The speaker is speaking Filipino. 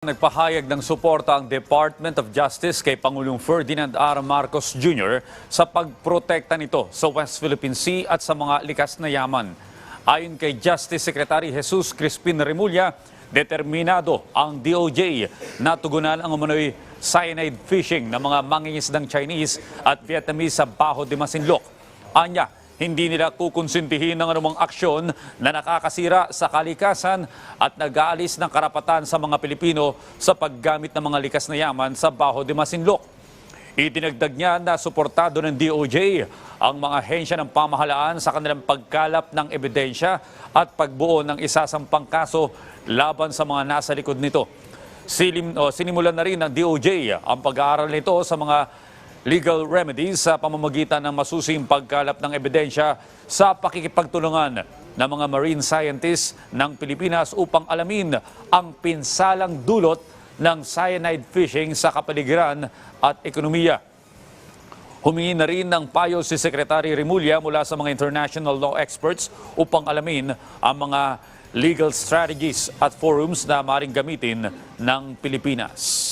Nagpahayag ng suporta ang Department of Justice kay Pangulong Ferdinand R. Marcos Jr. sa pagprotekta nito sa West Philippine Sea at sa mga likas na yaman. Ayon kay Justice Secretary Jesus Crispin Remulla, determinado ang DOJ na tugunan ang umano'y cyanide fishing ng mga mangingisdang Chinese at Vietnamese sa Baho de Masinloc. Anya, hindi nila kukonsintihin ng anumang aksyon na nakakasira sa kalikasan at nag-aalis ng karapatan sa mga Pilipino sa paggamit ng mga likas na yaman sa Baho de Masinloc. Itinagdag niya na suportado ng DOJ ang mga hensya ng pamahalaan sa kanilang pagkalap ng ebidensya at pagbuo ng isasampang kaso laban sa mga nasa likod nito. Silim, o, sinimulan na rin ng DOJ ang pag-aaral nito sa mga legal remedies sa pamamagitan ng masusing pagkalap ng ebidensya sa pakikipagtulungan ng mga marine scientists ng Pilipinas upang alamin ang pinsalang dulot ng cyanide fishing sa kapaligiran at ekonomiya. Humingi na rin ng payo si Secretary Remulla mula sa mga international law experts upang alamin ang mga legal strategies at forums na maring gamitin ng Pilipinas.